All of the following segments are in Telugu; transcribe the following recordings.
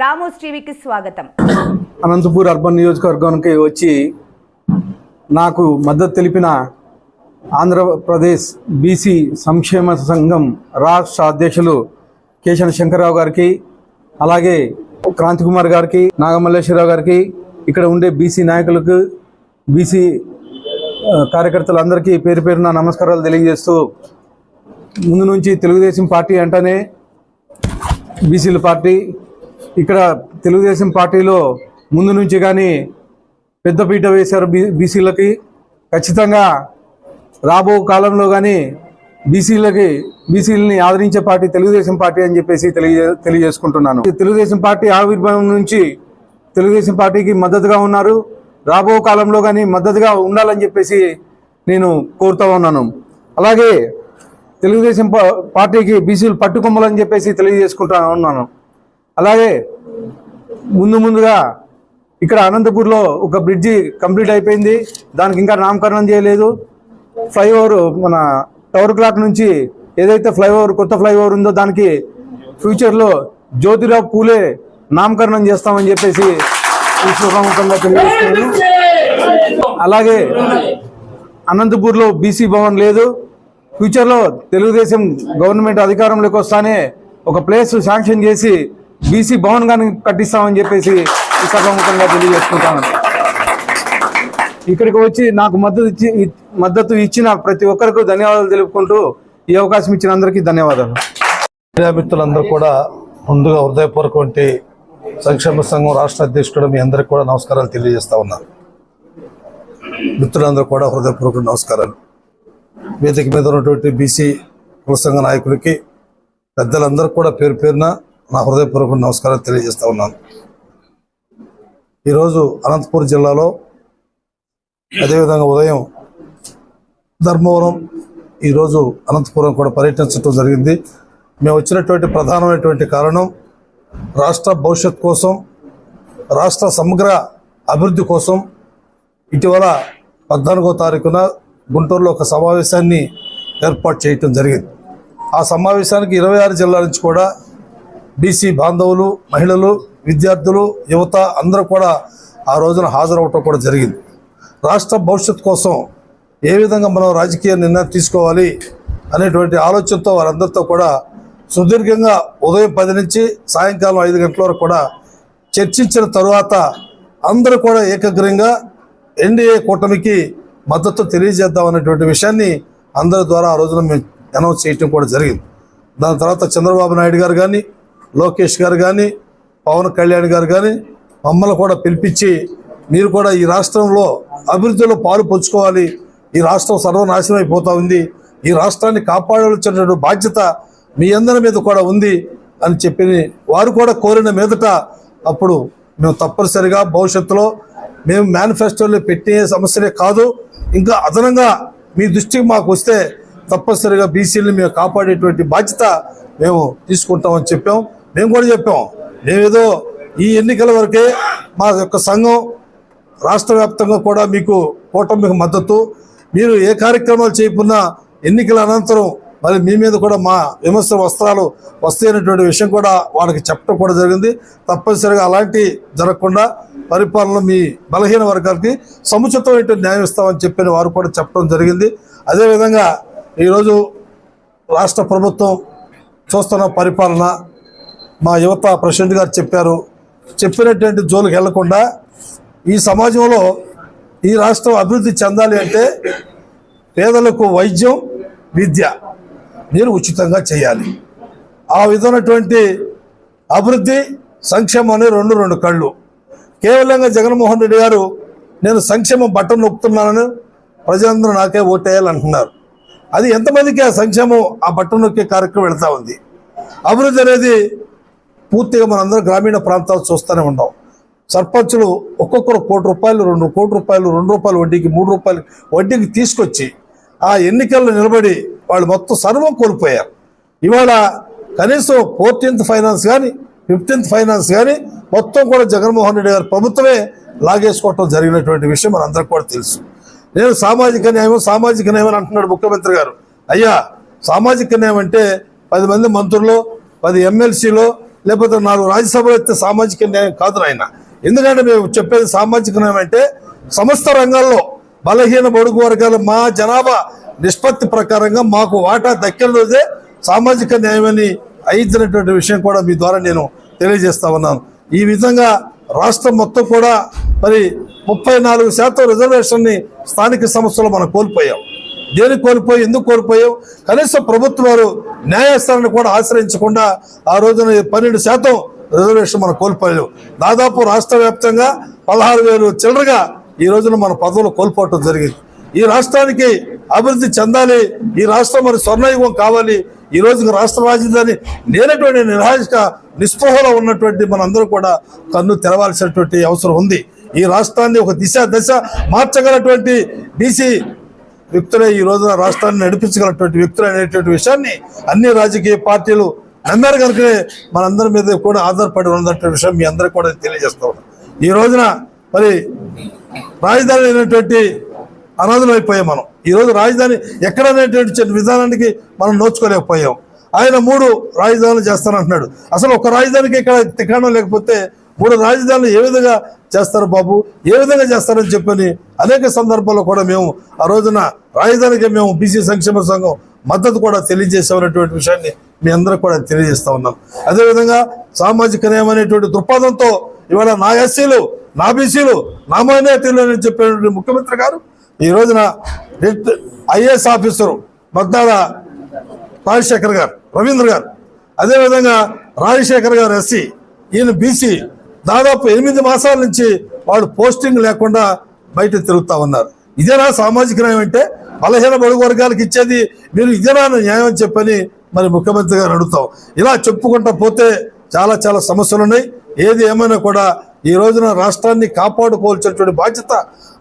రామోస్ టీవీకి స్వాగతం. అనంతపూర్ అర్బన్ నియోజకవర్గానికి వచ్చి నాకు మద్దతు తెలిపిన ఆంధ్రప్రదేశ్ బీసీ సంక్షేమ సంఘం రాష్ట్ర అధ్యక్షులు కేశవ శంకర్రావు గారికి అలాగే క్రాంతి కుమార్ గారికి నాగమల్లేశ్వరరావు గారికి ఇక్కడ ఉండే బీసీ నాయకులకు బీసీ కార్యకర్తలందరికీ పేరు పేరున నమస్కారాలు తెలియజేస్తూ ముందు నుంచి తెలుగుదేశం పార్టీ అంటేనే బీసీల పార్టీ ఇక్కడ తెలుగుదేశం పార్టీలో ముందు నుంచి కానీ పెద్దపీట వేశారు బీ బీసీలకి. ఖచ్చితంగా రాబో కాలంలో కానీ బీసీలకి బీసీలని ఆదరించే పార్టీ తెలుగుదేశం పార్టీ అని చెప్పేసి తెలియజే తెలియజేసుకుంటున్నాను. తెలుగుదేశం పార్టీ ఆవిర్భావం నుంచి తెలుగుదేశం పార్టీకి మద్దతుగా ఉన్నారు. రాబో కాలంలో కానీ మద్దతుగా ఉండాలని చెప్పేసి నేను కోరుతా ఉన్నాను. అలాగే తెలుగుదేశం పార్టీకి బీసీలు పట్టుకొమ్మలని చెప్పేసి తెలియజేసుకుంటా ఉన్నాను. అలాగే ముందు ముందుగా ఇక్కడ అనంతపూర్లో ఒక బ్రిడ్జి కంప్లీట్ అయిపోయింది. దానికి ఇంకా నామకరణం చేయలేదు. ఫ్లైఓవర్ మన టవర్ క్లాక్ నుంచి ఏదైతే ఫ్లైఓవర్ కొత్త ఫ్లైఓవర్ ఉందో దానికి ఫ్యూచర్లో జ్యోతిరావు పూలే నామకరణం చేస్తామని చెప్పేసి ఈ శుభముఖంగా తెలియజేస్తున్నాను. అలాగే అనంతపూర్లో బీసీ భవన్ లేదు. ఫ్యూచర్లో తెలుగుదేశం గవర్నమెంట్ అధికారంలోకి వస్తానే ఒక ప్లేస్ శాంక్షన్ చేసి బీసీ భవన్ కానీ కట్టిస్తామని చెప్పేసి ఈ సభాముఖంగా తెలియజేసుకుంటాను. ఇక్కడికి వచ్చి నాకు మద్దతు ఇచ్చి మద్దతు ఇచ్చిన ప్రతి ఒక్కరికి ధన్యవాదాలు తెలుపుకుంటూ ఈ అవకాశం ఇచ్చిన అందరికీ ధన్యవాదాలు. క్రీడామిత్రులందరూ కూడా ముందుగా హృదయపూర్వకంటి సంక్షేమ సంఘం రాష్ట్ర అధ్యక్షుడు మీ అందరికి కూడా నమస్కారాలు తెలియజేస్తా ఉన్నాను మిత్రులందరూ కూడా హృదయపూర్వక నమస్కారాలు. వేదిక మీద ఉన్నటువంటి బీసీ కుల సంఘ నాయకులకి పెద్దలందరూ కూడా పేరు పేరున నా హృదయపూర్వక నమస్కారాలు తెలియజేస్తూ ఉన్నాను. ఈరోజు అనంతపూర్ జిల్లాలో అదేవిధంగా ఉదయం ధర్మవరం ఈరోజు అనంతపురం కూడా పర్యటించడం జరిగింది. మేము వచ్చినటువంటి ప్రధానమైనటువంటి కారణం రాష్ట్ర భవిష్యత్ కోసం రాష్ట్ర సమగ్ర అభివృద్ధి కోసం ఇటీవల పద్నాలుగో తారీఖున గుంటూరులో ఒక సమావేశాన్ని ఏర్పాటు చేయటం జరిగింది. ఆ సమావేశానికి ఇరవై ఆరు జిల్లాల నుంచి కూడా బీసీ బాంధవులు మహిళలు విద్యార్థులు యువత అందరూ కూడా ఆ రోజున హాజరవటం కూడా జరిగింది. రాష్ట్ర భవిష్యత్ కోసం ఏ విధంగా మనం రాజకీయ నిర్ణయం తీసుకోవాలి అనేటువంటి ఆలోచనతో వారందరితో కూడా సుదీర్ఘంగా ఉదయం పది నుంచి సాయంకాలం ఐదు గంటల వరకు కూడా చర్చించిన తరువాత అందరూ కూడా ఏకగ్రంగా ఎన్డీఏ కూటమికి మద్దతు తెలియజేద్దాం అనేటువంటి విషయాన్ని అందరి ద్వారా ఆ రోజున మేము అనౌన్స్ చేయటం కూడా జరిగింది. దాని తర్వాత చంద్రబాబు నాయుడు గారు కానీ లోకేష్ గారు కానీ పవన్ కళ్యాణ్ గారు కానీ మమ్మల్ని కూడా పిలిపించి మీరు కూడా ఈ రాష్ట్రంలో అభివృద్ధిలో పాలు పంచుకోవాలి. ఈ రాష్ట్రం సర్వనాశనం అయిపోతూ ఉంది. ఈ రాష్ట్రాన్ని కాపాడవలసినటువంటి బాధ్యత మీ అందరి మీద కూడా ఉంది అని చెప్పి వారు కూడా కోరిన మీదట అప్పుడు మేము తప్పనిసరిగా భవిష్యత్తులో మేము మేనిఫెస్టోలో పెట్టే సమస్యలే కాదు ఇంకా అదనంగా మీ దృష్టికి మాకు వస్తే తప్పనిసరిగా బీసీలను మేము కాపాడేటువంటి బాధ్యత మేము తీసుకుంటామని చెప్పాం. మేము కూడా చెప్పాం. మేమేదో ఈ ఎన్నికల వరకే మా యొక్క సంఘం రాష్ట్ర వ్యాప్తంగా కూడా మీకు కూటమికి మద్దతు. మీరు ఏ కార్యక్రమాలు చేయకున్నా ఎన్నికల అనంతరం మరి మీ మీద కూడా మా విమర్శ వస్త్రాలు వస్తాయనేటువంటి విషయం కూడా వాళ్ళకి చెప్పడం కూడా జరిగింది. తప్పనిసరిగా అలాంటి జరగకుండా పరిపాలన మీ బలహీన వర్గాలకి సముచితమైనటువంటి న్యాయం ఇస్తామని చెప్పిన వారు కూడా చెప్పడం జరిగింది. అదేవిధంగా ఈరోజు రాష్ట్ర ప్రభుత్వం చూస్తున్న పరిపాలన మా యువత ప్రెసిడెంట్ గారు చెప్పారు. చెప్పినటువంటి జోలికి వెళ్ళకుండా ఈ సమాజంలో ఈ రాష్ట్రం అభివృద్ధి చెందాలి అంటే పేదలకు వైద్యం విద్య మీరు ఉచితంగా చేయాలి. ఆ విధమైనటువంటి అభివృద్ధి సంక్షేమం అనే రెండు రెండు కళ్ళు. కేవలంగా జగన్మోహన్ రెడ్డి గారు నేను సంక్షేమం బట్టను నొక్కుతున్నానని ప్రజలందరూ నాకే ఓటేయాలంటున్నారు. అది ఎంతమందికి ఆ సంక్షేమం ఆ బట్టను నొక్కే కార్యక్రమం వెళ్తా ఉంది? అభివృద్ధి అనేది పూర్తిగా మనందరం గ్రామీణ ప్రాంతాలు చూస్తూనే ఉన్నాం. సర్పంచులు ఒక్కొక్కరు కోటి రూపాయలు రెండు కోటి రూపాయలు రెండు రూపాయలు వడ్డీకి మూడు రూపాయలు వడ్డీకి తీసుకొచ్చి ఆ ఎన్నికల్లో నిలబడి వాళ్ళు మొత్తం సర్వం కోల్పోయారు. ఇవాళ కనీసం ఫోర్టీన్త్ ఫైనాన్స్ కానీ ఫిఫ్టీన్త్ ఫైనాన్స్ కానీ మొత్తం కూడా జగన్మోహన్ రెడ్డి గారి ప్రభుత్వమే లాగేసుకోవటం జరిగినటువంటి విషయం మనందరికీ కూడా తెలుసు. నేను సామాజిక న్యాయం సామాజిక న్యాయం అని అంటున్నాడు ముఖ్యమంత్రి గారు. అయ్యా సామాజిక న్యాయం అంటే పది మంది మంత్రులు పది ఎమ్మెల్సీలో లేకపోతే నాలుగు రాజ్యసభలో అయితే సామాజిక న్యాయం కాదు ఆయన ఎందుకంటే మేము చెప్పేది సామాజిక న్యాయం అంటే సమస్త రంగాల్లో బలహీన బడుగు వర్గాలు మా జనాభా నిష్పత్తి ప్రకారంగా మాకు వాటా దక్కిన రోజే సామాజిక న్యాయమని అయించినటువంటి విషయం కూడా మీ ద్వారా నేను తెలియజేస్తా ఉన్నాను. ఈ విధంగా రాష్ట్రం మొత్తం కూడా మరి ముప్పై నాలుగు శాతం రిజర్వేషన్ని స్థానిక సంస్థలు మనం కోల్పోయాం. దేనికి కోల్పోయి? ఎందుకు కోల్పోయాం? కనీసం ప్రభుత్వం వారు న్యాయస్థానాన్ని కూడా ఆశ్రయించకుండా ఆ రోజున పన్నెండు శాతం రిజర్వేషన్ మనం కోల్పోయాం. దాదాపు రాష్ట్ర వ్యాప్తంగా పదహారు వేలు చిల్లరగా ఈ రోజున మన పదవులు కోల్పోవటం జరిగింది. ఈ రాష్ట్రానికి అభివృద్ధి చెందాలి. ఈ రాష్ట్రం మరి స్వర్ణయుగం కావాలి. ఈ రోజు రాష్ట్ర రాజధాని లేనటువంటి నిరాశక నిస్పృహలో ఉన్నటువంటి మనందరూ కూడా కన్ను తెరవాల్సినటువంటి అవసరం ఉంది. ఈ రాష్ట్రాన్ని ఒక దిశ దశ మార్చగలటువంటి బీసీ వ్యక్తులే ఈ రోజున రాష్ట్రాన్ని నడిపించగలటువంటి వ్యక్తులు అనేటువంటి విషయాన్ని అన్ని రాజకీయ పార్టీలు నమ్మారు కనుకనే మనందరి మీద కూడా ఆధారపడి ఉన్నటువంటి విషయం మీ అందరికీ కూడా తెలియజేస్తా ఉన్నాం. ఈ రోజున మరి రాజధాని అయినటువంటి అనాథులు అయిపోయాం మనం. ఈ రోజు రాజధాని ఎక్కడనేటువంటి విధానానికి మనం నోచుకోలేకపోయాం. ఆయన మూడు రాజధానులు చేస్తానంటున్నాడు. అసలు ఒక రాజధానికి ఇక్కడ తికాణం లేకపోతే మూడు రాజధానులు ఏ విధంగా చేస్తారు బాబు? ఏ విధంగా చేస్తారని చెప్పని అనేక సందర్భాల్లో కూడా మేము ఆ రోజున రాజధానికి మేము బీసీ సంక్షేమ సంఘం మద్దతు కూడా తెలియజేసామనేటువంటి విషయాన్ని మీ అందరికి కూడా తెలియజేస్తా ఉన్నాం. అదేవిధంగా సామాజిక న్యాయం అనేటువంటి దృక్పథంతో ఇవాళ నా ఎస్సీలు నా బీసీలు నా మైనార్టీలు అని చెప్పినటువంటి ముఖ్యమంత్రి గారు ఈ రోజున ఐఏఎస్ ఆఫీసరు మద్దాడ రాజశేఖర్ గారు రవీంద్ర గారు అదేవిధంగా రాజశేఖర్ గారు ఎస్సీ ఈయన బీసీ దాదాపు ఎనిమిది మాసాల నుంచి వాళ్ళు పోస్టింగ్ లేకుండా బయట తిరుగుతా ఉన్నారు. ఇదేనా సామాజిక న్యాయం అంటే? బలహీన బడుగు వర్గాలకు ఇచ్చేది మీరు ఇదేనా న్యాయం అని చెప్పని మరి ముఖ్యమంత్రి గారు అడుగుతాం. ఇలా చెప్పుకుంటా పోతే చాలా చాలా సమస్యలు ఉన్నాయి. ఏది ఏమైనా కూడా ఈ రోజున రాష్ట్రాన్ని కాపాడుకోవాల్సినటువంటి బాధ్యత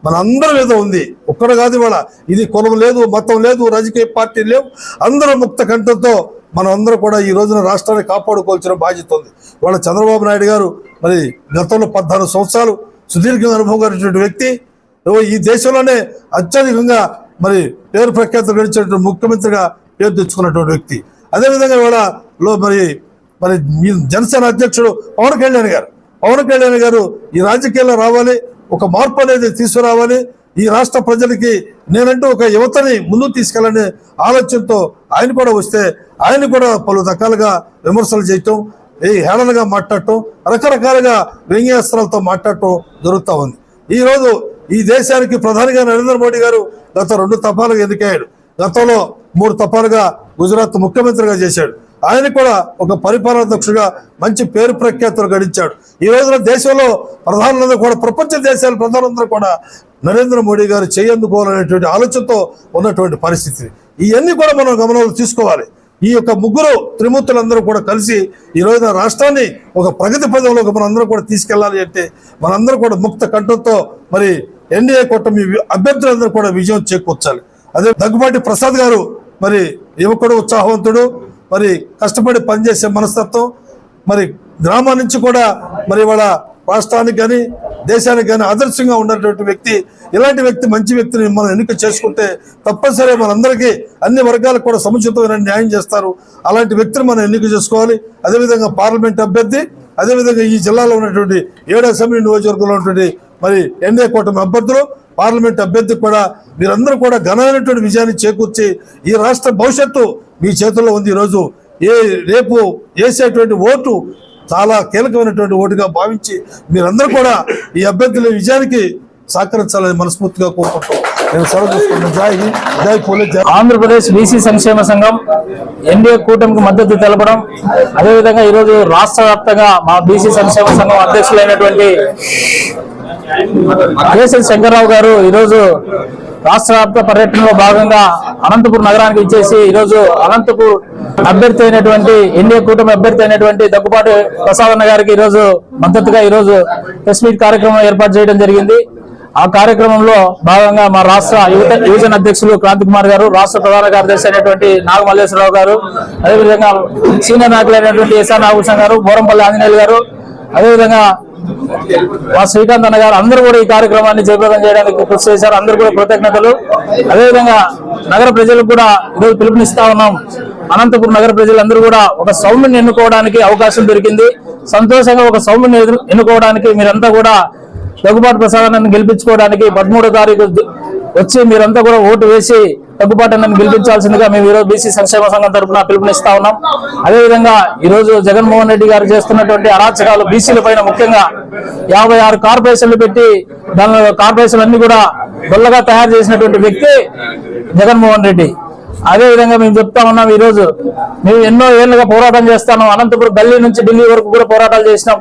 మన అందరి మీద ఉంది. ఒక్కడ కాదు ఇవాళ. ఇది కులం లేదు మతం లేదు రాజకీయ పార్టీ లేవు. అందరూ ముక్త కంఠంతో మనం అందరూ కూడా ఈ రోజున రాష్ట్రాన్ని కాపాడుకోవాల్సిన బాధ్యత ఉంది. ఇవాళ చంద్రబాబు నాయుడు గారు మరి గతంలో పద్నాలుగు సంవత్సరాలు సుదీర్ఘంగా అనుభవం కలిగినటువంటి వ్యక్తి. ఈ దేశంలోనే అత్యధికంగా మరి పేరు ప్రఖ్యాతులు గడిచినటువంటి ముఖ్యమంత్రిగా పేరు తెచ్చుకున్నటువంటి వ్యక్తి. అదేవిధంగా ఇవాళ లో మరి మరి మీ జనసేన అధ్యక్షుడు పవన్ కళ్యాణ్ గారు. పవన్ కళ్యాణ్ గారు ఈ రాజకీయాల్లో రావాలి ఒక మార్పు అనేది తీసుకురావాలి. ఈ రాష్ట్ర ప్రజలకి నేనంటూ ఒక యువతని ముందుకు తీసుకెళ్ళనే ఆలోచనతో ఆయన కూడా వస్తే ఆయన కూడా పలు రకాలుగా విమర్శలు చేయటం ఈ హేళనగా మాట్లాడటం రకరకాలుగా వ్యంగ్యాస్త్రాలతో మాట్లాడటం జరుగుతూ ఉంది. ఈరోజు ఈ దేశానికి ప్రధానిగా నరేంద్ర మోడీ గారు గత రెండు తపాలుగా ఎన్నికయ్యాడు. గతంలో మూడు తపాలుగా గుజరాత్ ముఖ్యమంత్రిగా చేశాడు. ఆయన కూడా ఒక పరిపాలనాధ్యక్షుగా మంచి పేరు ప్రఖ్యాతులు గడించాడు. ఈ రోజున దేశంలో ప్రధానులందరూ కూడా ప్రపంచ దేశాల ప్రధానులందరూ కూడా నరేంద్ర మోడీ గారు చేయందుకోవాలనేటువంటి ఆలోచనతో ఉన్నటువంటి పరిస్థితి. ఇవన్నీ కూడా మనం గమనంలో తీసుకోవాలి. ఈ యొక్క ముగ్గురు త్రిమూర్తులందరూ కూడా కలిసి ఈ రోజున రాష్ట్రాన్ని ఒక ప్రగతి పదంలోకి మనందరం కూడా తీసుకెళ్ళాలి అంటే మనందరం కూడా ముక్త కంఠంతో మరి ఎన్డీఏ కూటమి అభ్యర్థులందరూ కూడా విజయం చేకూర్చాలి. అదే దగ్గుబాటి ప్రసాద్ గారు మరి యువకుడు ఉత్సాహవంతుడు. మరి కష్టపడి పనిచేసే మనస్తత్వం మరి గ్రామం నుంచి కూడా మరి ఇవాళ రాష్ట్రానికి కానీ దేశానికి కానీ ఆదర్శంగా ఉన్నటువంటి వ్యక్తి ఇలాంటి వ్యక్తి మంచి వ్యక్తిని మనం ఎన్నిక చేసుకుంటే తప్పనిసరి మనందరికీ అన్ని వర్గాలకు కూడా సముచితమైన న్యాయం చేస్తారు. అలాంటి వ్యక్తిని మనం ఎన్నిక చేసుకోవాలి. అదేవిధంగా పార్లమెంట్ అభ్యర్థి అదేవిధంగా ఈ జిల్లాలో ఉన్నటువంటి ఏడు అసెంబ్లీ నియోజకవర్గంలో ఉన్నటువంటి మరి ఎన్డీఏ కూటమి అభ్యర్థులు పార్లమెంట్ అభ్యర్థి కూడా మీరందరూ కూడా ఘనమైనటువంటి విజయాన్ని చేకూర్చి ఈ రాష్ట్ర భవిష్యత్తు మీ చేతుల్లో ఉంది ఈరోజు. ఏ రేపు వేసేటువంటి ఓటు చాలా కీలకమైనటువంటి ఓటుగా భావించి మీరందరూ కూడా ఈ అభ్యర్థుల విజయానికి సహకరించాలని మనస్ఫూర్తిగా కోరుకుంటాం నేను సెలవు పోలీస్ ఆంధ్రప్రదేశ్ బీసీ సంక్షేమ సంఘం ఎన్డీఏ కూటమికి మద్దతు తెలపడం అదేవిధంగా ఈరోజు రాష్ట్ర వ్యాప్తంగా మా బీసీ సంక్షేమ సంఘం అధ్యక్షులైనటువంటి కేసరి శంకర్రావు గారు ఈరోజు రాష్ట్ర వ్యాప్త పర్యటనలో భాగంగా అనంతపూర్ నగరానికి ఇచ్చేసి ఈరోజు అనంతపూర్ అభ్యర్థి అయినటువంటి ఎన్డీఏ కూటమి అభ్యర్థి అయినటువంటి దగ్గుపాటి ప్రసాదన్న గారికి ఈరోజు మద్దతుగా ఈరోజు ప్రెస్ మీట్ కార్యక్రమం ఏర్పాటు చేయడం జరిగింది. ఆ కార్యక్రమంలో భాగంగా మా రాష్ట్ర యువత యువజన అధ్యక్షులు క్రాంతి కుమార్ గారు రాష్ట్ర ప్రధాన కార్యదర్శి అయినటువంటి నాగమల్లేశ్వరరావు గారు అదేవిధంగా సీనియర్ అయినటువంటి ఎస్ఆర్ నాగభూషణ్ గారు బోరంపల్లి ఆంజనేయులు గారు అదేవిధంగా మా శ్రీకాంత్ అన్న గారు అందరూ కూడా ఈ కార్యక్రమాన్ని జయప్రదం చేయడానికి కృషి చేశారు. అందరూ కూడా కృతజ్ఞతలు. అదేవిధంగా నగర ప్రజలకు కూడా ఈరోజు పిలుపునిస్తా ఉన్నాం. అనంతపురం నగర ప్రజలందరూ కూడా ఒక సౌమ్యుని ఎన్నుకోవడానికి అవకాశం దొరికింది. సంతోషంగా ఒక సౌమ్యుని ఎదురు- ఎన్నుకోవడానికి మీరంతా కూడా దగ్గుబాటు ప్రసాదాన్ని గెలిపించుకోవడానికి పదమూడో తారీఖు వచ్చి మీరంతా కూడా ఓటు వేసి దగ్గుబాటు నన్ను గెలిపించాల్సిందిగా మేము ఈరోజు బీసీ సంక్షేమ సంఘం తరఫున పిలుపునిస్తా ఉన్నాం. అదేవిధంగా ఈ రోజు జగన్మోహన్ రెడ్డి గారు చేస్తున్నటువంటి అరాచకాలు బీసీల పైన ముఖ్యంగా యాభై ఆరు కార్పొరేషన్లు పెట్టి దానిలో కార్పొరేషన్లన్నీ కూడా గొల్లగా తయారు చేసినటువంటి వ్యక్తి జగన్మోహన్ రెడ్డి. అదే విధంగా మేము చెప్తా ఉన్నాం ఈ రోజు మేము ఎన్నో ఏళ్ళుగా పోరాటం చేస్తాను అనంతపురం గల్లీ నుంచి ఢిల్లీ వరకు కూడా పోరాటాలు చేసినాం.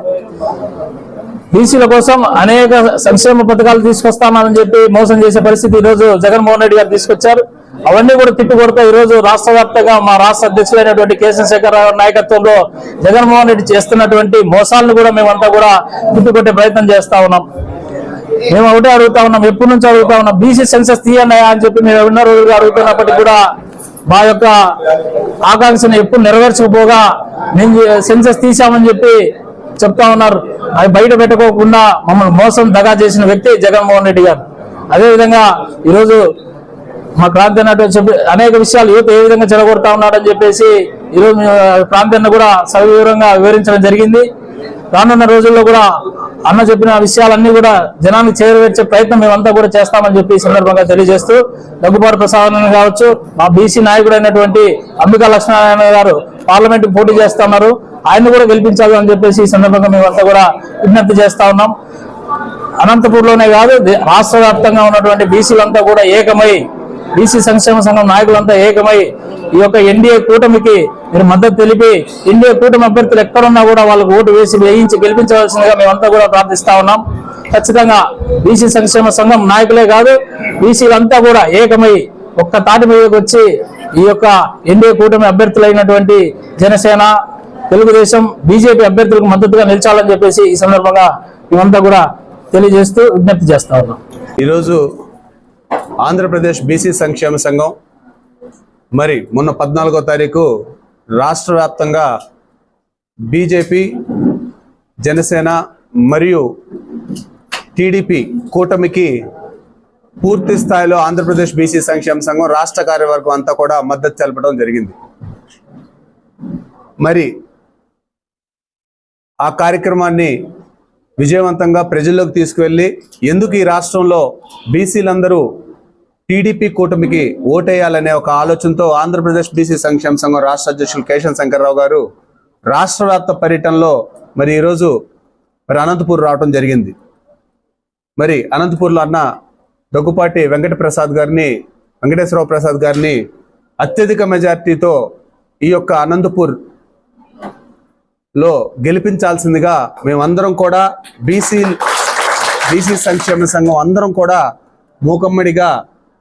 బీసీల కోసం అనేక సంక్షేమ పథకాలు తీసుకొస్తామని చెప్పి మోసం చేసే పరిస్థితి ఈ రోజు జగన్మోహన్ రెడ్డి గారు తీసుకొచ్చారు. అవన్నీ కూడా తిప్పికొడతా ఈ రోజు రాష్ట్ర వ్యాప్తంగా మా రాష్ట్ర అధ్యక్షులైనటువంటి కె శేఖర్ నాయకత్వంలో జగన్మోహన్ రెడ్డి చేస్తున్నటువంటి మోసాలను కూడా మేమంతా కూడా తిప్పికొట్టే ప్రయత్నం చేస్తా ఉన్నాం. మేము ఒకటే అడుగుతా ఉన్నాం ఎప్పటి నుంచి అడుగుతా ఉన్నాం బీసీ సెన్సెస్ తీయన్నాయా అని చెప్పి మేము ఎన్నో రోజులుగా అడుగుతున్నప్పటికీ కూడా మా యొక్క ఆకాంక్షను ఎప్పుడు నెరవేర్చకపోగా మేము సెన్సెస్ తీసామని చెప్పి చెప్తా ఉన్నారు. అది బయట పెట్టుకోకుండా మమ్మల్ని మోసం దగా చేసిన వ్యక్తి జగన్మోహన్ రెడ్డి గారు. అదేవిధంగా ఈరోజు మా క్రాంతి అన్నట్టు చెప్పి అనేక విషయాలు యువత ఏ విధంగా చెడగొడతా ఉన్నాడని చెప్పేసి ఈరోజు మేము క్రాంతి అన్న కూడా సవివరంగా వివరించడం జరిగింది. రానున్న రోజుల్లో కూడా అన్న చెప్పిన విషయాలన్నీ కూడా జనానికి చేరవేర్చే ప్రయత్నం మేమంతా కూడా చేస్తామని చెప్పి సందర్భంగా తెలియజేస్తూ దగ్గుబాటు ప్రసాద్ కావచ్చు మా బీసీ నాయకుడు అయినటువంటి అంబికా లక్ష్మీనారాయణ గారు పార్లమెంట్ పోటీ చేస్తున్నారు. ఆయన్ని కూడా గెలిపించాలి అని చెప్పేసి ఈ సందర్భంగా మేమంతా కూడా విజ్ఞప్తి చేస్తా ఉన్నాం. అనంతపూర్లోనే కాదు రాష్ట్ర ఉన్నటువంటి బీసీలంతా కూడా ఏకమై బీసీ సంక్షేమ సంఘం నాయకులంతా ఏకమై ఈ యొక్క ఎన్డీఏ కూటమికి మీరు మద్దతు తెలిపి ఎన్డీఏ కూటమి అభ్యర్థులు ఎక్కడున్నా కూడా వాళ్ళకు ఓటు వేసి వేయించి గెలిపించవలసిందిగా మేమంతా కూడా ప్రార్థిస్తా ఉన్నాం. ఖచ్చితంగా బీసీ సంక్షేమ సంఘం నాయకులే కాదు బీసీలంతా కూడా ఏకమై ఒక్క తాటి మీదకి వచ్చి ఈ యొక్క ఎన్డీఏ కూటమి అభ్యర్థులైనటువంటి జనసేన తెలుగుదేశం బీజేపీ అభ్యర్థులకు మద్దతుగా నిలిచాలని చెప్పేసి ఈ సందర్భంగా మేమంతా కూడా తెలియజేస్తూ విజ్ఞప్తి చేస్తా ఉన్నాం. ఈరోజు ఆంధ్రప్రదేశ్ బీసీ సంక్షేమ సంఘం. మరి మొన్న పద్నాలుగో తారీఖు రాష్ట్ర వ్యాప్తంగా బీజేపీ జనసేన మరియు టీడీపీ కూటమికి పూర్తి స్థాయిలో ఆంధ్రప్రదేశ్ బీసీ సంక్షేమ సంఘం రాష్ట్ర కార్యవర్గం అంతా కూడా మద్దతు తెలపడం జరిగింది. మరి ఆ కార్యక్రమాన్ని విజయవంతంగా ప్రజల్లోకి తీసుకువెళ్ళి ఎందుకు ఈ రాష్ట్రంలో బీసీలందరూ టీడీపీ కూటమికి ఓటేయాలనే ఒక ఆలోచనతో ఆంధ్రప్రదేశ్ బీసీ సంక్షేమ సంఘం రాష్ట్ర అధ్యక్షులు కేశవ శంకర్రావు గారు రాష్ట్ర వ్యాప్త పర్యటనలో మరి ఈరోజు మరి అనంతపూర్ రావడం జరిగింది. మరి అనంతపూర్లో అన్న దగ్గుపాటి వెంకట ప్రసాద్ గారిని వెంకటేశ్వరరావు ప్రసాద్ గారిని అత్యధిక మెజార్టీతో ఈ యొక్క అనంతపూర్లో గెలిపించాల్సిందిగా మేమందరం కూడా బీసీ బీసీ సంక్షేమ సంఘం అందరం కూడా మూకమ్మడిగా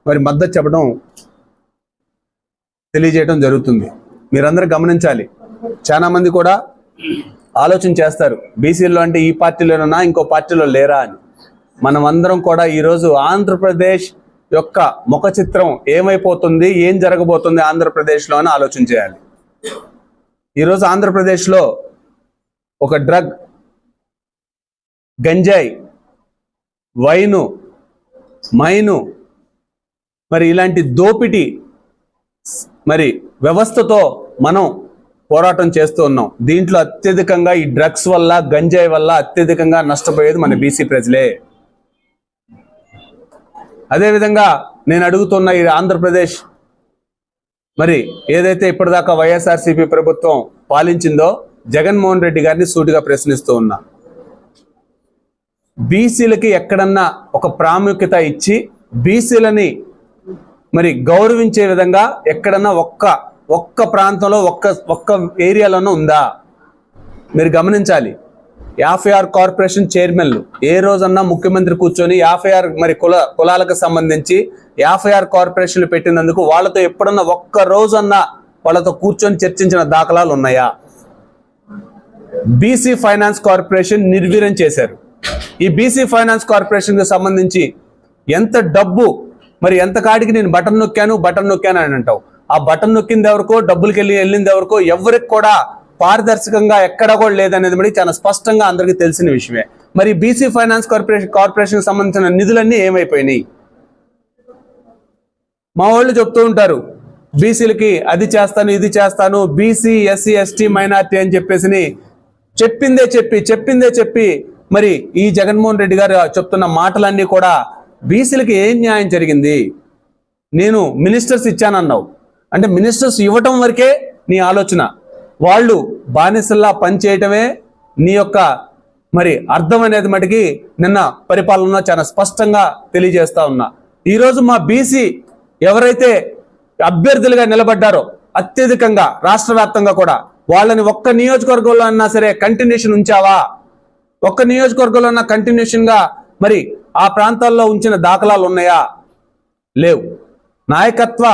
మరి మద్దతు చెప్పడం తెలియజేయడం జరుగుతుంది. మీరందరూ గమనించాలి. చాలా మంది కూడా ఆలోచన చేస్తారు. బీసీలో అంటే ఈ పార్టీలోనన్నా ఇంకో పార్టీలో లేరా అని. మనం అందరం కూడా ఈరోజు ఆంధ్రప్రదేశ్ యొక్క ముఖ చిత్రం ఏమైపోతుంది ఏం జరగబోతుంది ఆంధ్రప్రదేశ్లో అని ఆలోచన చేయాలి. ఈరోజు ఆంధ్రప్రదేశ్లో ఒక డ్రగ్ గంజాయి వైను మైను మరి ఇలాంటి దోపిడీ మరి వ్యవస్థతో మనం పోరాటం చేస్తూ ఉన్నాం. దీంట్లో అత్యధికంగా ఈ డ్రగ్స్ వల్ల గంజాయి వల్ల అత్యధికంగా నష్టపోయేది మన బీసీ ప్రజలే. అదేవిధంగా నేను అడుగుతున్న ఈ ఆంధ్రప్రదేశ్ మరి ఏదైతే ఇప్పటిదాకా వైఎస్ఆర్సీపీ ప్రభుత్వం పాలించిందో జగన్మోహన్ రెడ్డి గారిని సూటిగా ప్రశ్నిస్తూ ఉన్నా. బీసీలకి ఎక్కడన్నా ఒక ప్రాముఖ్యత ఇచ్చి బీసీలని మరి గౌరవించే విధంగా ఎక్కడన్నా ఒక్క ఒక్క ప్రాంతంలో ఒక్క ఒక్క ఏరియాలోనూ ఉందా? మీరు గమనించాలి. యాభై ఆరు కార్పొరేషన్ చైర్మన్లు ఏ రోజన్నా ముఖ్యమంత్రి కూర్చొని యాభై ఆరు మరి కుల కులాలకు సంబంధించి యాభై ఆరు కార్పొరేషన్లు పెట్టినందుకు వాళ్ళతో ఎప్పుడన్నా ఒక్క రోజన్నా వాళ్ళతో కూర్చొని చర్చించిన దాఖలాలు ఉన్నాయా? బీసీ ఫైనాన్స్ కార్పొరేషన్ నిర్వీర్యం చేశారు. ఈ బీసీ ఫైనాన్స్ కార్పొరేషన్కి సంబంధించి ఎంత డబ్బు మరి ఎంత కాడికి నేను బటన్ నొక్కాను బటన్ నొక్కాను అని అంటావు? ఆ బటన్ నొక్కింది ఎవరికో డబ్బులకి వెళ్ళి వెళ్ళింది ఎవరికో ఎవరికి కూడా పారదర్శకంగా ఎక్కడ కూడా లేదనేది మరి చాలా స్పష్టంగా అందరికీ తెలిసిన విషయమే. మరి బీసీ ఫైనాన్స్ కార్పొరేషన్ కార్పొరేషన్ సంబంధించిన నిధులన్నీ ఏమైపోయినాయి? మా వాళ్ళు చెప్తూ ఉంటారు బీసీలకి అది చేస్తాను ఇది చేస్తాను బీసీ ఎస్సీ ఎస్టీ మైనార్టీ అని చెప్పేసి చెప్పిందే చెప్పి చెప్పిందే చెప్పి మరి ఈ జగన్మోహన్ రెడ్డి గారు చెప్తున్న మాటలన్నీ కూడా బీసీలకి ఏం న్యాయం జరిగింది? నేను మినిస్టర్స్ ఇచ్చానన్నావు. అంటే మినిస్టర్స్ ఇవ్వటం వరకే నీ ఆలోచన. వాళ్ళు బానిసల్లా పనిచేయటమే నీ యొక్క మరి అర్థం అనేది మటుకి నిన్న పరిపాలన చాలా స్పష్టంగా తెలియజేస్తా ఉన్నా. ఈరోజు మా బీసీ ఎవరైతే అభ్యర్థులుగా నిలబడ్డారో అత్యధికంగా రాష్ట్ర వ్యాప్తంగా కూడా వాళ్ళని ఒక్క నియోజకవర్గంలో అన్నా సరే కంటిన్యూషన్ ఉంచావా? ఒక్క నియోజకవర్గంలో అన్నా కంటిన్యూషన్గా మరి ఆ ప్రాంతాల్లో ఉంచిన దాఖలాలు ఉన్నాయా? లేవు. నాయకత్వ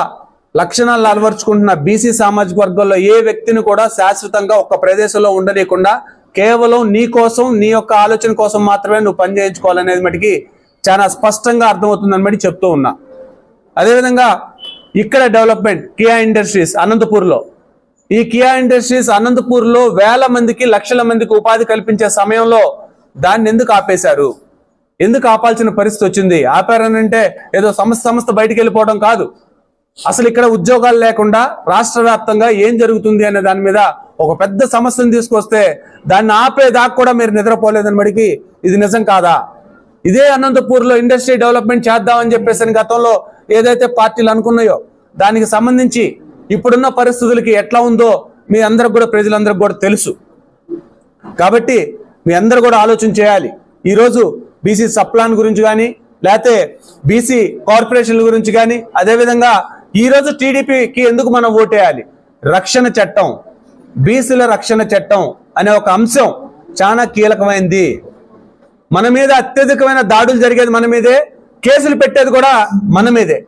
లక్షణాలు అలవర్చుకుంటున్న బీసీ సామాజిక వర్గంలో ఏ వ్యక్తిని కూడా శాశ్వతంగా ఒక ప్రదేశంలో ఉండనీయకుండా కేవలం నీ కోసం నీ యొక్క ఆలోచన కోసం మాత్రమే నువ్వు పని చేయించుకోవాలనేది మటుకి చాలా స్పష్టంగా అర్థమవుతుందని మటు చెప్తూ ఉన్నా. అదేవిధంగా ఇక్కడ డెవలప్మెంట్ కియా ఇండస్ట్రీస్ అనంతపూర్లో. ఈ కియా ఇండస్ట్రీస్ అనంతపూర్లో వేల మందికి లక్షల మందికి ఉపాధి కల్పించే సమయంలో దాన్ని ఎందుకు ఆపేశారు? ఎందుకు ఆపాల్సిన పరిస్థితి వచ్చింది? ఆపారనంటే ఏదో సంస్థ సంస్థ బయటికి వెళ్ళిపోవడం కాదు. అసలు ఇక్కడ ఉద్యోగాలు లేకుండా రాష్ట్ర వ్యాప్తంగా ఏం జరుగుతుంది అనే దాని మీద ఒక పెద్ద సమస్యను తీసుకొస్తే దాన్ని ఆపేదాకా కూడా మీరు నిద్రపోలేదని మడికి ఇది నిజం కాదా? ఇదే అనంతపూర్లో ఇండస్ట్రీ డెవలప్మెంట్ చేద్దామని చెప్పేసి గతంలో ఏదైతే పార్టీలు అనుకున్నాయో దానికి సంబంధించి ఇప్పుడున్న పరిస్థితులకి ఎట్లా ఉందో మీ అందరికి కూడా ప్రజలందరికి కూడా తెలుసు. కాబట్టి మీ అందరు కూడా ఆలోచన చేయాలి. ఈరోజు బీసీ సప్లాన్ గురించి కానీ లేకపోతే బీసీ కార్పొరేషన్ల గురించి కానీ అదేవిధంగా ఈరోజు టీడీపీకి ఎందుకు మనం ఓటేయాలి? రక్షణ చట్టం బీసీల రక్షణ చట్టం అనే ఒక అంశం చాలా కీలకమైంది. మన మీద అత్యధికమైన దాడులు జరిగేది మన మీదే కేసులు పెట్టేది కూడా మన మీదే.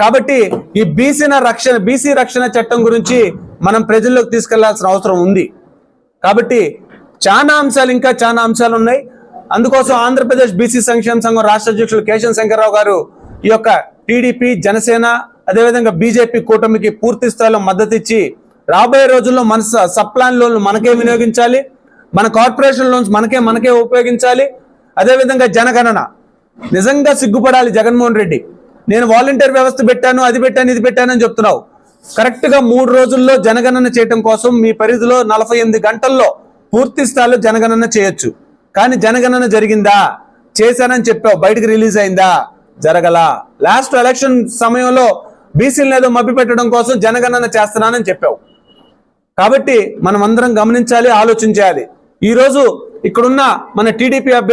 కాబట్టి ఈ బీసీన రక్షణ బీసీ రక్షణ చట్టం గురించి మనం ప్రజల్లోకి తీసుకెళ్ళాల్సిన అవసరం ఉంది. కాబట్టి చాలా అంశాలు ఇంకా చాలా అంశాలు ఉన్నాయి. అందుకోసం ఆంధ్రప్రదేశ్ బీసీ సంక్షేమ సంఘం రాష్ట్ర అధ్యక్షులు కేశవ శంకర్రావు గారు ఈ యొక్క టీడీపీ జనసేన అదేవిధంగా బీజేపీ కూటమికి పూర్తి స్థాయిలో మద్దతు ఇచ్చి రాబోయే రోజుల్లో మన సప్లాన్ లోన్లు మనకే వినియోగించాలి. మన కార్పొరేషన్ లోన్స్ మనకే మనకే ఉపయోగించాలి. అదేవిధంగా జనగణన. నిజంగా సిగ్గుపడాలి జగన్మోహన్ రెడ్డి. నేను వాలంటీర్ వ్యవస్థ పెట్టాను అది పెట్టాను ఇది పెట్టాను అని చెప్తున్నావు. కరెక్ట్గా మూడు రోజుల్లో జనగణన చేయటం కోసం మీ పరిధిలో నలభై ఎనిమిది గంటల్లో పూర్తి స్థాయిలో జనగణన చేయొచ్చు. కానీ జనగణన జరిగిందా? చేశానని చెప్పావు. బయటకు రిలీజ్ అయిందా? జరగలా. లాస్ట్ ఎలక్షన్ సమయంలో బీసీలను ఏదో మభ్య పెట్టడం కోసం జనగణన చేస్తున్నానని చెప్పావు. కాబట్టి మనం అందరం గమనించాలి ఆలోచించాలి. ఈ రోజు ఇక్కడున్న మన టీడీపీ అభ్యర్థి